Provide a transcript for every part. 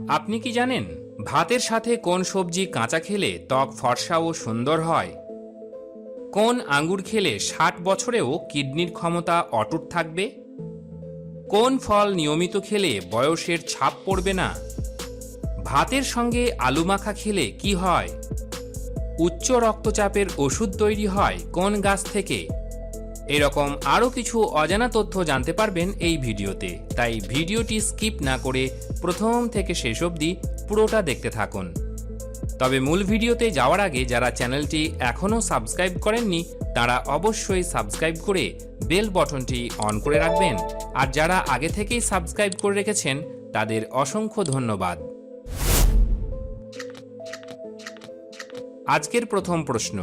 আপনি কি জানেন ভাতের সাথে কোন সবজি কাঁচা খেলে ত্বক ফর্সা ও সুন্দর হয়? কোন আঙ্গুর খেলে ষাট বছরেও কিডনির ক্ষমতা অটুট থাকবে? কোন ফল নিয়মিত খেলে বয়সের ছাপ পড়বে না? ভাতের সঙ্গে আলু মাখা খেলে কি হয়? উচ্চ রক্তচাপের ওষুধ তৈরি হয় কোন গাছ থেকে? এরকম আরও কিছু অজানা তথ্য জানতে পারবেন এই ভিডিওতে। তাই ভিডিওটি স্কিপ না করে প্রথম থেকে শেষ অবধি পুরোটা দেখতে থাকুন। তবে মূল ভিডিওতে যাওয়ার আগে যারা চ্যানেলটি এখনও সাবস্ক্রাইব করেননি, তারা অবশ্যই সাবস্ক্রাইব করে বেল বটনটি অন করে রাখবেন। আর যারা আগে থেকেই সাবস্ক্রাইব করে রেখেছেন, তাদের অসংখ্য ধন্যবাদ। আজকের প্রথম প্রশ্ন,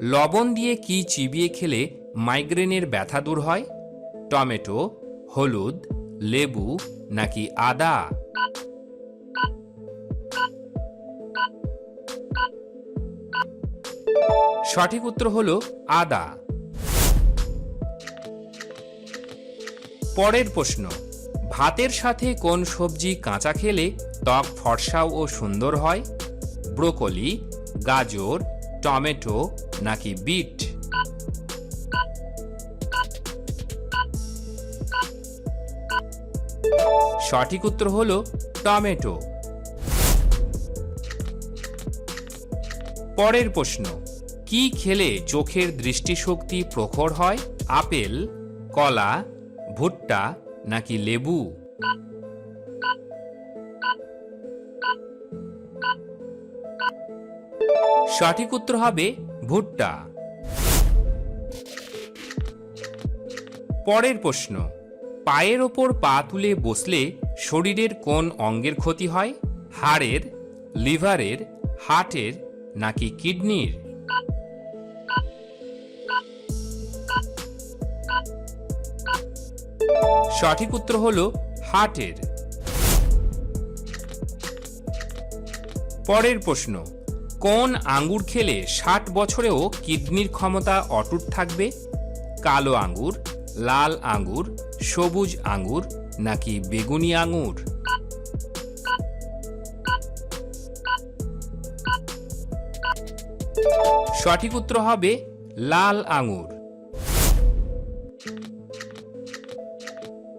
লবণ দিয়ে কি চিবিয়ে খেলে মাইগ্রেনের ব্যথা দূর হয়? টমেটো, হলুদ, লেবু নাকি আদা? সঠিক উত্তর হল আদা। পরের প্রশ্ন, ভাতের সাথে কোন সবজি কাঁচা খেলে ত্বক ফর্সা ও সুন্দর হয়? ব্রোকলি, গাজর, টমেটো নাকি বিট? সঠিক উত্তর হল টমেটো। পরের প্রশ্ন, কি খেলে চোখের দৃষ্টিশক্তি প্রখর হয়? আপেল, কলা, ভুট্টা নাকি লেবু? সঠিক উত্তর হবে ভুট্টা। পরের প্রশ্ন পায়ের ওপর পা তুলে বসলে শরীরের কোন অঙ্গের ক্ষতি হয়? হাড়ের, লিভারের, হার্টের নাকি কিডনির? সঠিক উত্তর হল হার্টের। পরের প্রশ্ন, কোন আঙ্গুর খেলে ষাট বছরেও কিডনির ক্ষমতা অটুট থাকবে? কালো আঙ্গুর লাল আঙ্গুর, সবুজ আঙ্গুর নাকি বেগুনি আঙ্গুর? সঠিক উত্তর হবে লাল আঙ্গুর।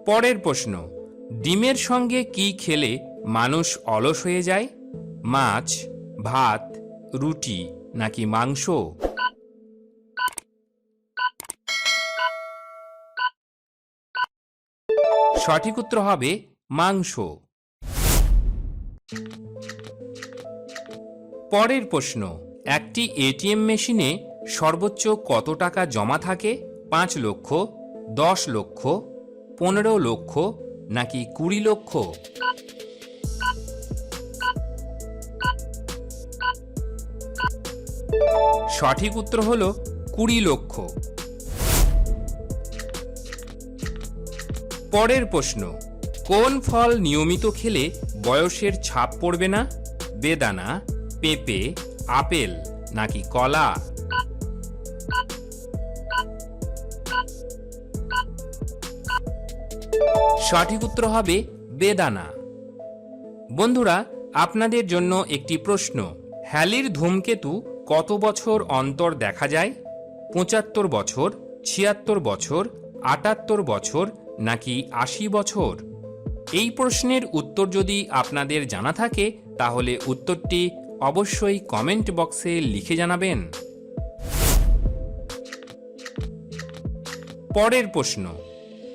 পরের প্রশ্ন, ডিমের সঙ্গে কি খেলে মানুষ অলস হয়ে যায়? মাছ, ভাত, রুটি নাকি মাংস? সঠিক উত্তর হবে মাংস। পরের প্রশ্ন, একটি এটিএম মেশিনে সর্বোচ্চ কত টাকা জমা থাকে? পাঁচ লক্ষ, দশ লক্ষ, পনেরো লক্ষ, নাকি কুড়ি লক্ষ? সঠিক উত্তর হল কুড়ি লক্ষ। পরের প্রশ্ন, কোন ফল নিয়মিত খেলে বয়সের ছাপ পড়বে না? বেদানা, পেঁপে, আপেল নাকি কলা? সঠিক উত্তর হবে বেদানা। বন্ধুরা, আপনাদের জন্য একটি প্রশ্ন, হ্যালির ধূমকেতু কত বছর অন্তর দেখা যায়? পঁচাত্তর বছর, ছিয়াত্তর বছর, আটাত্তর বছর নাকি আশি বছর? এই প্রশ্নের উত্তর যদি আপনাদের জানা থাকে, তাহলে উত্তরটি অবশ্যই কমেন্ট বক্সে লিখে জানাবেন। পরের প্রশ্ন,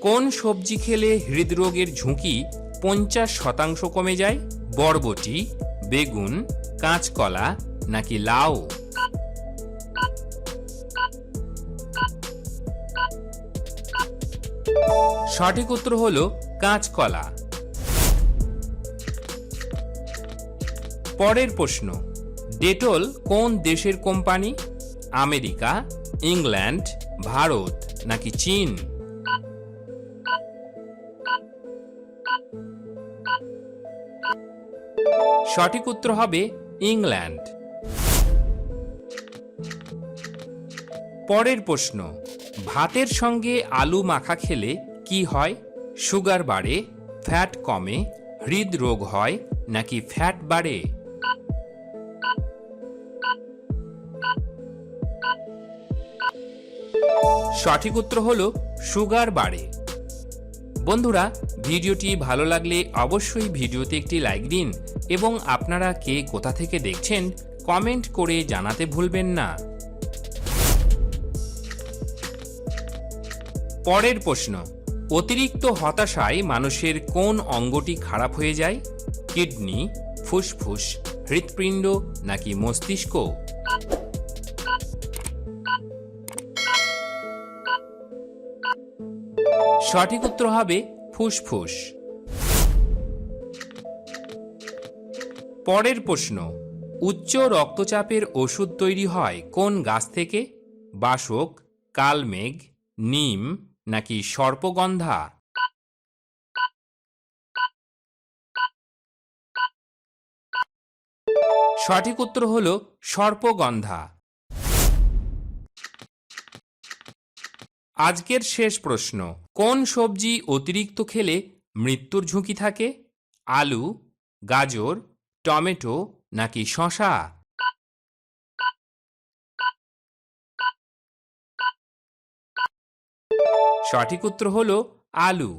কোন সবজি খেলে হৃদরোগের ঝুঁকি পঞ্চাশ শতাংশ কমে যায়? বরবটি, বেগুন, কাঁচকলা নাকি লাউ? সঠিক উত্তর হল কাঁচকলা। পরের প্রশ্ন, ডেটল কোন দেশের কোম্পানি? আমেরিকা, ইংল্যান্ড, ভারত নাকি চীন? সঠিক উত্তর হবে ইংল্যান্ড। পরের প্রশ্ন, ভাতের সঙ্গে আলু মাখা খেলে কি হয়? সুগার বাড়ে ফ্যাট কমে, হৃদরোগ হয় নাকি ফ্যাট বাড়ে? সঠিক উত্তর হলো সুগার বাড়ে। বন্ধুরা, ভিডিওটি ভালো লাগলে অবশ্যই ভিডিওতে একটি লাইক দিন এবং আপনারা কে কোথা থেকে দেখছেন কমেন্ট করে জানাতে ভুলবেন না। পরের প্রশ্ন অতিরিক্ত হতাশায় মানুষের কোন অঙ্গটি খারাপ হয়ে যায়? কিডনি, ফুসফুস, হৃৎপিণ্ড নাকি মস্তিষ্ক? সঠিক উত্তর হবে ফুসফুস। পরের প্রশ্ন, উচ্চ রক্তচাপের ওষুধ তৈরি হয় কোন গাছ থেকে? বাসক, কালমেঘ, নিম নাকি সর্পগন্ধা? সঠিক উত্তর হল সর্পগন্ধা। আজকের শেষ প্রশ্ন, কোন সবজি অতিরিক্ত খেলে মৃত্যুর ঝুঁকি থাকে? আলু, গাজর, টমেটো নাকি শশা সঠিক উত্তর হল আলু।